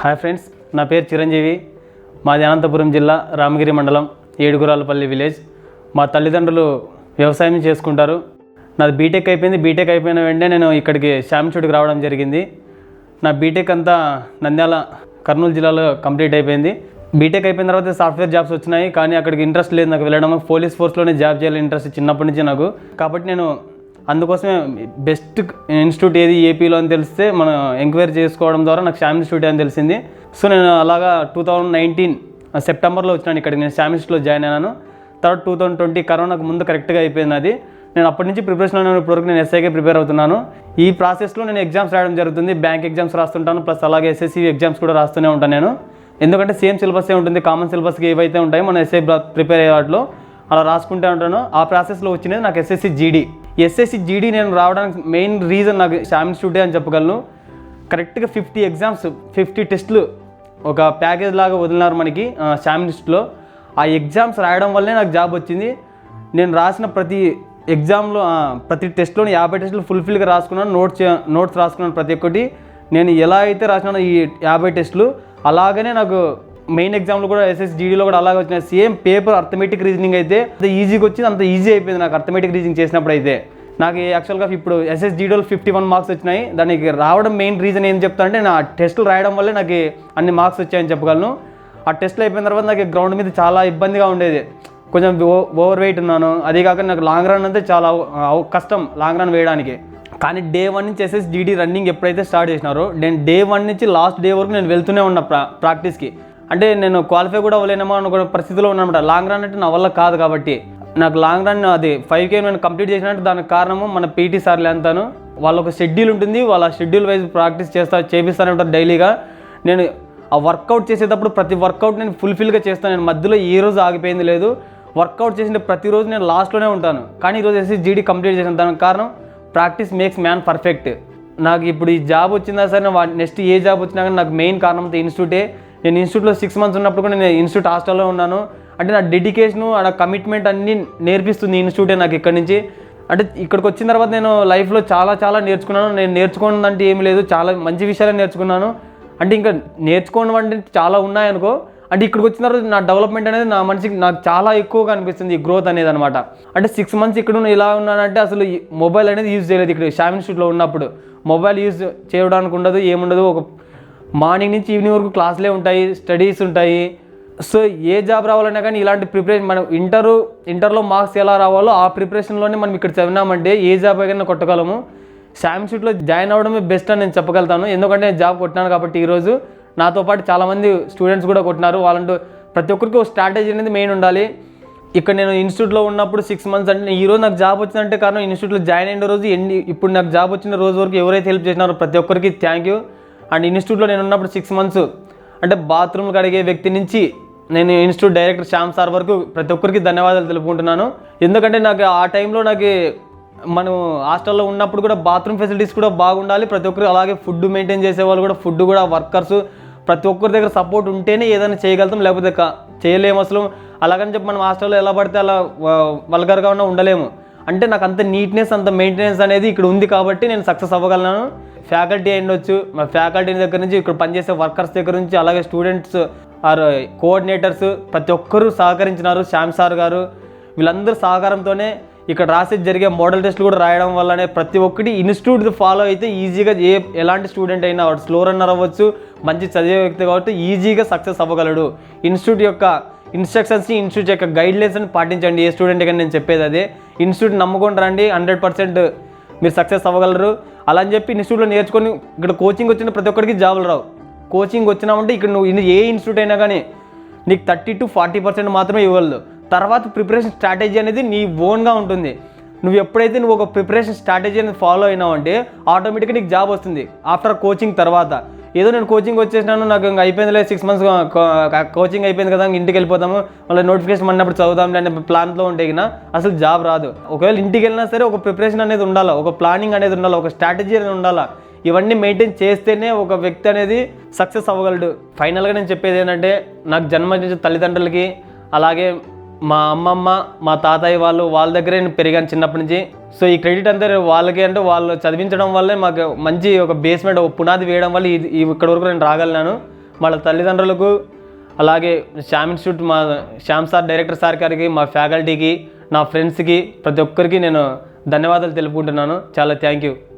Hi friends నా పేరు చిరంజీవి. మాది అనంతపురం జిల్లా రామగిరి మండలం ఏడుగురాలపల్లి విలేజ్. మా తల్లిదండ్రులు వ్యవసాయం చేసుకుంటారు. నాది బీటెక్ అయిపోయింది. బీటెక్ అయిపోయిన వెంటనే నేను ఇక్కడికి శ్యామచూడికి రావడం జరిగింది. నా బీటెక్ అంతా నంద్యాల కర్నూలు జిల్లాలో కంప్లీట్ అయిపోయింది. బీటెక్ అయిపోయిన తర్వాత సాఫ్ట్వేర్ జాబ్స్ వచ్చినాయి. కానీ అక్కడికి ఇంట్రెస్ట్ లేదు నాకు వెళ్ళడం. పోలీస్ ఫోర్స్లోనే జాబ్ చేయాలి ఇంట్రెస్ట్ చిన్నప్పటి నుంచి నాకు. కాబట్టి నేను అందుకోసమే బెస్ట్ ఇన్స్టిట్యూట్ ఏది ఏపీలో అని తెలిస్తే మనం ఎంక్వైరీ చేసుకోవడం ద్వారా నాకు శ్యామ్ ఇన్స్టిట్యూట్ అని తెలిసింది. సో నేను అలాగా టూ థౌజండ్ నైన్టీన్ సెప్టెంబర్లో వచ్చినాను ఇక్కడికి. నేను శ్యామ్ ఇన్స్టిట్యూట్లో జాయిన్ అయినాను. తర్వాత టూ థౌజండ్ ట్వంటీ కరోనాకు ముందు కరెక్ట్గా అయిపోయింది అది. నేను అప్పటి నుంచి ప్రిపరేషన్ ఇప్పటివరకు నేను ఎస్ఐకే ప్రిపేర్ అవుతున్నాను. ఈ ప్రాసెస్లో నేను ఎగ్జామ్స్ రాయడం జరుగుతుంది. బ్యాంక్ ఎగ్జామ్స్ రాస్తుంటాను. ప్లస్ అలాగే ఎస్ఎస్సి ఎగ్జామ్స్ కూడా రాస్తూనే ఉంటాను నేను. ఎందుకంటే సేమ్ సిలబస్ ఉంటుంది. కామన్ సిలబస్కి ఏవైతే ఉంటాయో మన ఎస్ఐ ప్రిపేర్ అయ్యే వాటిలో అలా రాసుకుంటూ ఉంటాను. ఆ ప్రాసెస్లో వచ్చినది నాకు ఎస్ఎస్సి జీడీ ఎస్ఎస్సి జీడీ నేను రావడానికి మెయిన్ రీజన్ నాకు శామ్ ఇన్స్టిట్యూటే అని చెప్పగలను. కరెక్ట్గా ఫిఫ్టీ ఎగ్జామ్స్ ఫిఫ్టీ టెస్ట్లు ఒక ప్యాకేజ్ లాగా వదిలినారు మనకి శామ్ ఇన్స్టిట్యూట్లో ఆ ఎగ్జామ్స్ రాయడం వల్లే నాకు జాబ్ వచ్చింది. నేను రాసిన ప్రతి ఎగ్జామ్లో ప్రతి టెస్ట్లోని యాభై టెస్టులు ఫుల్ఫిల్గా రాసుకున్నాను నోట్స్ నోట్స్ రాసుకున్నాను ప్రతి ఒక్కటి. నేను ఎలా అయితే రాసినానో ఈ యాభై టెస్టులు అలాగనే నాకు మెయిన్ ఎగ్జామ్లో కూడా ఎస్ఎస్జీడీలో కూడా అలాగే వచ్చినాయి. సేమ్ పేపర్ అర్థమెటిక్ రీజనింగ్ అయితే అంత ఈజీగా వచ్చింది అంత ఈజీ అయిపోయింది నాకు అర్థమెటిక్ రీజనింగ్ చేసినప్పుడు అయితే. నాకు యాక్చువల్గా ఇప్పుడు ఎస్ఎస్జీడీలో ఫిఫ్టీ వన్ మార్క్స్ వచ్చినాయి. దానికి రావడం మెయిన్ రీజన్ ఏం చెప్తానంటే నా టెస్టులు రాయడం వల్లే నాకు అన్ని మార్క్స్ వచ్చాయని చెప్పగలను. ఆ టెస్ట్లు అయిపోయిన తర్వాత నాకు గ్రౌండ్ మీద చాలా ఇబ్బందిగా ఉండేది. కొంచెం ఓవర్ వెయిట్ ఉన్నాను. అదే కాక నాకు లాంగ్ రన్ అంతే చాలా కష్టం లాంగ్ రన్ వేయడానికి. కానీ డే వన్ నుంచి ఎస్ఎస్ జీడీ రన్నింగ్ ఎప్పుడైతే స్టార్ట్ చేసినారో నేను డే వన్ నుంచి లాస్ట్ డే వరకు నేను వెళ్తూనే ఉన్నా ప్రా ప్రాక్టీస్కి అంటే నేను క్వాలిఫై కూడా అవ్వలేనేమో అనుకున్న పరిస్థితిలో ఉన్నానమాట లాంగ్ రన్ అంటే నా వల్ల కాదు కాబట్టి. నాకు లాంగ్ రన్ అది ఫైవ్ కే నేను కంప్లీట్ చేసినట్టు దానికి కారణము మన పీటీ సార్లు అంతాను. వాళ్ళ ఒక షెడ్యూల్ ఉంటుంది. వాళ్ళ షెడ్యూల్ వైజ్ ప్రాక్టీస్ చేస్తా చేపిస్తూనే ఉంటారు డైలీగా నేను ఆ వర్కౌట్ చేసేటప్పుడు ప్రతి వర్కౌట్ నేను ఫుల్ఫిల్గా చేస్తాను. నేను మధ్యలో ఏ రోజు ఆగిపోయింది లేదు. వర్కౌట్ చేసిన ప్రతిరోజు నేను లాస్ట్లోనే ఉంటాను. కానీ ఈరోజు వేసి జీడీ కంప్లీట్ చేసిన దానికి కారణం ప్రాక్టీస్ మేక్స్ మ్యాన్ పర్ఫెక్ట్ నాకు ఇప్పుడు ఈ జాబ్ వచ్చిందా సరే నెక్స్ట్ ఏ జాబ్ వచ్చినా కానీ నాకు మెయిన్ కారణం ఇన్స్టిట్యూటే నేను ఇన్స్టిట్యూట్లో సిక్స్ మంత్స్ ఉన్నప్పుడు కూడా నేను ఇన్స్టిట్యూట్ హాస్టల్లో ఉన్నాను. అంటే నా డెడికేషను ఆ కమిట్మెంట్ అన్నీ నేర్పిస్తుంది ఇన్స్టిట్యూటే నాకు ఇక్కడ నుంచి. అంటే ఇక్కడికి వచ్చిన తర్వాత నేను లైఫ్లో చాలా చాలా నేర్చుకున్నాను. నేను నేర్చుకున్నదంటే ఏమి లేదు. చాలా మంచి విషయాలే నేర్చుకున్నాను. అంటే ఇంకా నేర్చుకోవడం అంటే చాలా ఉన్నాయనుకో. అంటే ఇక్కడికి వచ్చిన తర్వాత నా డెవలప్మెంట్ అనేది నా మనిషికి నాకు చాలా ఎక్కువగా అనిపిస్తుంది. ఈ గ్రోత్ అనేది అనమాట అంటే సిక్స్ మంత్స్ ఇక్కడ ఇలా ఉన్నానంటే అసలు ఈ మొబైల్ అనేది యూజ్ చేయలేదు. ఇక్కడ షామ్ ఇన్స్టిట్యూట్లో ఉన్నప్పుడు. మొబైల్ యూజ్ చేయడానికి ఉండదు ఏముండదు. ఒక మార్నింగ్ నుంచి ఈవినింగ్ వరకు క్లాసులే ఉంటాయి స్టడీస్ ఉంటాయి. సో ఏ జాబ్ రావాలన్నా కానీ ఇలాంటి ప్రిపరేషన్ మనం ఇంటరు ఇంటర్లో మార్క్స్ ఎలా రావాలో ఆ ప్రిపరేషన్లోనే మనం ఇక్కడ చదివినామంటే ఏ జాబ్ అయినా కొట్టగలము. శామ్షూట్లో జాయిన్ అవ్వడమే బెస్ట్ అని నేను చెప్పగలుగుతాను. ఎందుకంటే నేను జాబ్ కొట్టినాను కాబట్టి ఈరోజు నాతో పాటు చాలామంది స్టూడెంట్స్ కూడా కొట్టినారు. వాళ్ళంటూ ప్రతి ఒక్కరికి ఒక స్ట్రాటజీ అనేది మెయిన్ ఉండాలి. ఇక్కడ నేను ఇన్స్టిట్యూట్లో ఉన్నప్పుడు సిక్స్ మంత్స్ అంటే ఈ రోజు నాకు జాబ్ వచ్చిందంటే కారణం ఇన్స్టిట్యూట్లో జాయిన్ అయిన రోజు ఎన్ని ఇప్పుడు నాకు జాబ్ వచ్చిన రోజు వరకు ఎవరైతే హెల్ప్ చేసినారో ప్రతి ఒక్కరికి థ్యాంక్ యూ అండ్ ఇన్స్టిట్యూట్లో నేను ఉన్నప్పుడు సిక్స్ మంత్స్ అంటే బాత్రూమ్లు కడిగే వ్యక్తి నుంచి నేను ఇన్స్టిట్యూట్ డైరెక్టర్ శ్యామ్ సార్ వరకు ప్రతి ఒక్కరికి ధన్యవాదాలు తెలుపుకుంటున్నాను. ఎందుకంటే నాకు ఆ టైంలో నాకు మనం హాస్టల్లో ఉన్నప్పుడు కూడా బాత్రూమ్ ఫెసిలిటీస్ కూడా బాగుండాలి. ప్రతి ఒక్కరు అలాగే ఫుడ్ మెయింటైన్ చేసే వాళ్ళు కూడా ఫుడ్ కూడా వర్కర్స్ ప్రతి ఒక్కరి దగ్గర సపోర్ట్ ఉంటేనే ఏదైనా చేయగలుగుతాం. లేకపోతే చేయలేము అసలు. అలాగని చెప్పి మనం హాస్టల్లో ఎలా పడితే అలా వల్గర్గా ఉన్నా ఉండలేము. అంటే నాకు అంత నీట్నెస్ అంత మెయింటెనెన్స్ అనేది ఇక్కడ ఉంది కాబట్టి నేను సక్సెస్ అవ్వగలను. ఫ్యాకల్టీ అయ్యుండొచ్చు మా ఫ్యాకల్టీ దగ్గర నుంచి ఇక్కడ పనిచేసే వర్కర్స్ దగ్గర నుంచి అలాగే స్టూడెంట్స్ ఆర్ కోఆర్డినేటర్స్ ప్రతి ఒక్కరూ సహకరించినారు. శ్యామ్ సార్ గారు వీళ్ళందరూ సహకారంతోనే ఇక్కడ రాసే జరిగే మోడల్ టెస్ట్లు కూడా రాయడం వల్లనే ప్రతి ఒక్కటి ఇన్స్టిట్యూట్ ఫాలో అయితే ఈజీగా ఏ ఎలాంటి స్టూడెంట్ అయినా వాడు స్లో రన్నర్ అవ్వచ్చు మంచి చదివే వ్యక్తి కాబట్టి ఈజీగా సక్సెస్ అవ్వగలడు. ఇన్స్టిట్యూట్ యొక్క ఇన్స్ట్రక్షన్స్ని ఇన్స్టిట్యూట్ యొక్క గైడ్లైన్స్ని పాటించండి. ఏ స్టూడెంట్ కానీ నేను చెప్పేది అదే. ఇన్స్టిట్యూట్ నమ్ముకొని రండి. హండ్రెడ్ పర్సెంట్ మీరు సక్సెస్ అవ్వగలరు. అలా అని చెప్పి ఇన్స్టిట్యూట్లో నేర్చుకొని ఇక్కడ కోచింగ్ వచ్చిన ప్రతి ఒక్కరికి జాబులు రావు. కోచింగ్ వచ్చినామంటే ఇక్కడ నువ్వు ఏ ఇన్స్టిట్యూట్ అయినా కానీ నీకు థర్టీ టు ఫార్టీ పర్సెంట్ మాత్రమే ఇవ్వగలదు. తర్వాత ప్రిపరేషన్ స్ట్రాటజీ అనేది నీ ఓన్గా ఉంటుంది. నువ్వు ఎప్పుడైతే నువ్వు ఒక ప్రిపరేషన్ స్ట్రాటజీ ఫాలో ఫాలో అయినావంటే ఆటోమేటిక్గా నీకు జాబ్ వస్తుంది. ఆఫ్టర్ కోచింగ్ తర్వాత. ఏదో నేను కోచింగ్ వచ్చేసినాను నాకు ఇంకా అయిపోయిందిలే సిక్స్ మంత్స్ కోచింగ్ అయిపోయింది కదా ఇంటికి వెళ్ళిపోతాము మళ్ళీ నోటిఫికేషన్ అన్నప్పుడు చదువుదాంలే అనే ప్లాన్లో ఉంటే గిన అసలు జాబ్ రాదు. ఒకవేళ ఇంటికి వెళ్ళినా సరే ఒక ప్రిపరేషన్ అనేది ఉండాలి ఒక ప్లానింగ్ అనేది ఉండాలి ఒక స్ట్రాటజీ అనేది ఉండాలి ఇవన్నీ మెయింటైన్ చేస్తేనే ఒక వ్యక్తి అనేది సక్సెస్ అవ్వగలడు. ఫైనల్గా నేను చెప్పేది ఏంటంటే నాకు జన్మ తల్లిదండ్రులకి అలాగే మా అమ్మమ్మ మా తాతయ్య వాళ్ళు వాళ్ళ దగ్గరే నేను పెరిగాను చిన్నప్పటి నుంచి. సో ఈ క్రెడిట్ అంతా వాళ్ళకి అంటే వాళ్ళు చదివించడం వల్లే మాకు మంచి ఒక బేస్మెంట్ ఒక పునాది వేయడం వల్ల ఇది ఇక్కడ వరకు నేను రాగలిగాను. వాళ్ళ తల్లిదండ్రులకు అలాగే శ్యామ్ ఇన్స్టిట్యూట్ మా శ్యామ్ సార్ డైరెక్టర్ సార్ గారికి మా ఫ్యాకల్టీకి నా ఫ్రెండ్స్కి ప్రతి ఒక్కరికి నేను ధన్యవాదాలు తెలుపుకుంటున్నాను. చాలా థ్యాంక్ యూ.